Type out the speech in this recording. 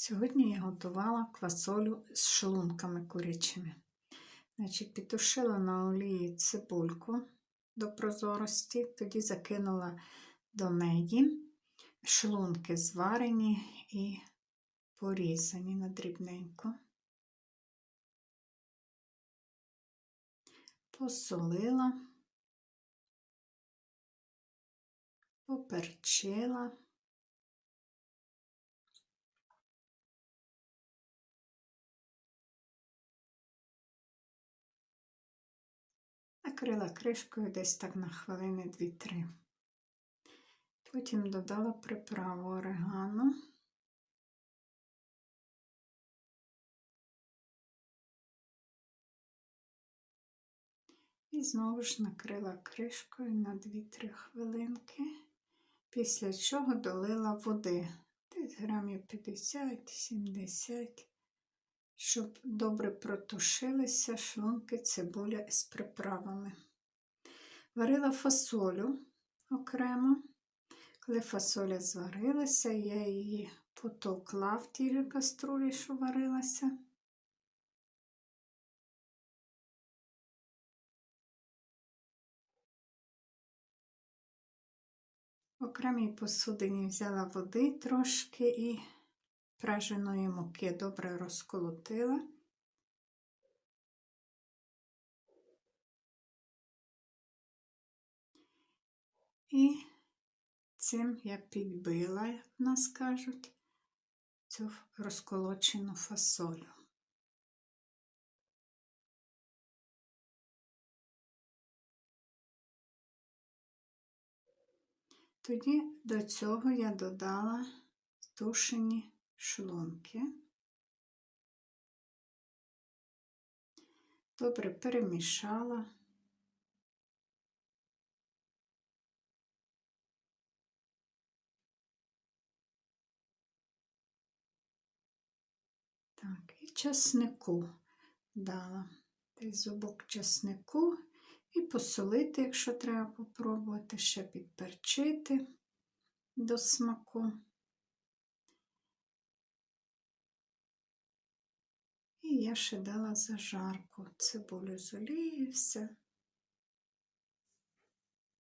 Сьогодні я готувала квасолю з шлунками курячими. Значить, підтушила на олії цибульку до прозорості, тоді закинула до неї шлунки зварені і порізані на дрібненько. Посолила, поперчила. Накрила кришкою десь так на хвилини 2-3. Потім додала приправу орегано. І знову ж накрила кришкою на 2-3 хвилинки, після чого долила води, десь грамів 50-70 щоб добре протушилися шлунки цибуля з приправами. Варила фасолю окремо. Коли фасоля зварилася, я її потовкла в тій каструлі, що варилася. В окремій посудині взяла води трошки і праженої муки добре розколотила. І цим я підбила, як нас кажуть, цю розколочену фасолю. Тоді до цього я додала тушені шлунки. Добре перемішала. Так, і часнику дала десь зубок часнику і посолити, якщо треба попробувати, ще підперчити до смаку. І я ще дала зажарку, цибулю з олією, все